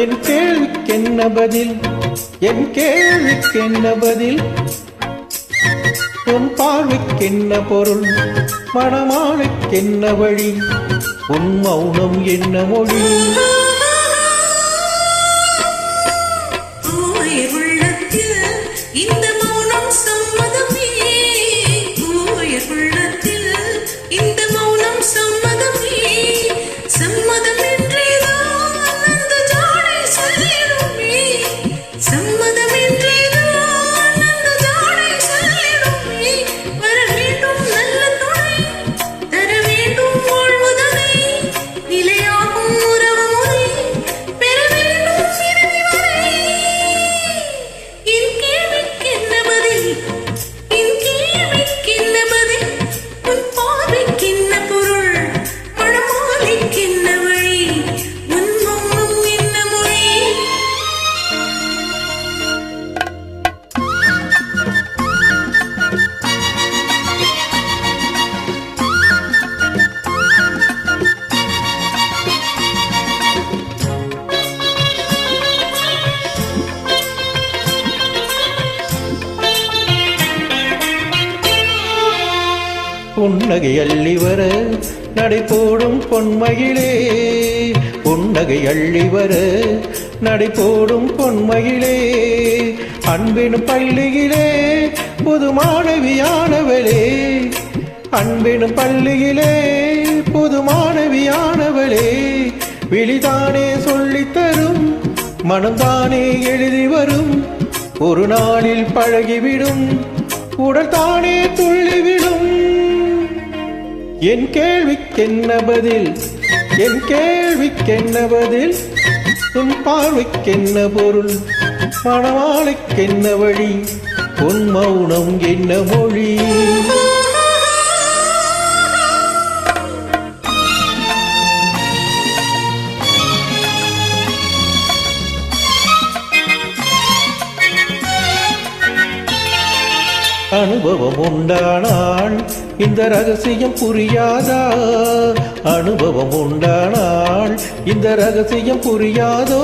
என் கேள்விக்கென்ன பதில்? என் கேள்விக்கென்ன பதில்? உன் பார்வைக்கென்ன பொருள்? மணமாலைக்கென்ன வழி? உன் மௌனம் என்ன மொழி? உள்ளத்தில் இந்த புன்னகை அள்ளி வர நடை போடும் பொன்மகிழே புன்னகை அள்ளி வர நடை போடும் பொன்மகிழே அன்பின் பள்ளியிலே புது மாணவியானவளே அன்பின் பள்ளியிலே புது மாணவியானவளே விழிதானே சொல்லித்தரும் மனம்தானே எழுதி வரும். ஒரு நாளில் பழகிவிடும் உடல் தானே துள்ளிவிடும். என் கேள்விக்கென்ன பதில்? என் கேள்விக்கென்ன பதில்? உன் பார்வைக்கென்ன பொருள்? மணவாளைக்கென்ன வழி? உன் மௌனம் என்ன மொழி? அனுபவம் உண்டானால் இந்த ரகசியம் புரியாதா? அனுபவம் உண்டானால் இந்த ரகசியம் புரியாதோ?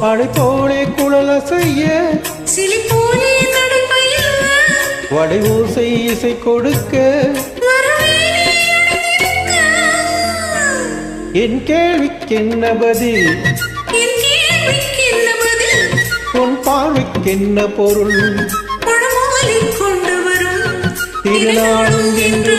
அடை போலே குழல செய்ய வடை ஓசை இசை கொடுக்க. என் கேள்விக்கென்ன பதில் உன் பார்வைக்கென்ன பொருள்? பணமாலை கொண்டு வரும் திருநாளும் என்று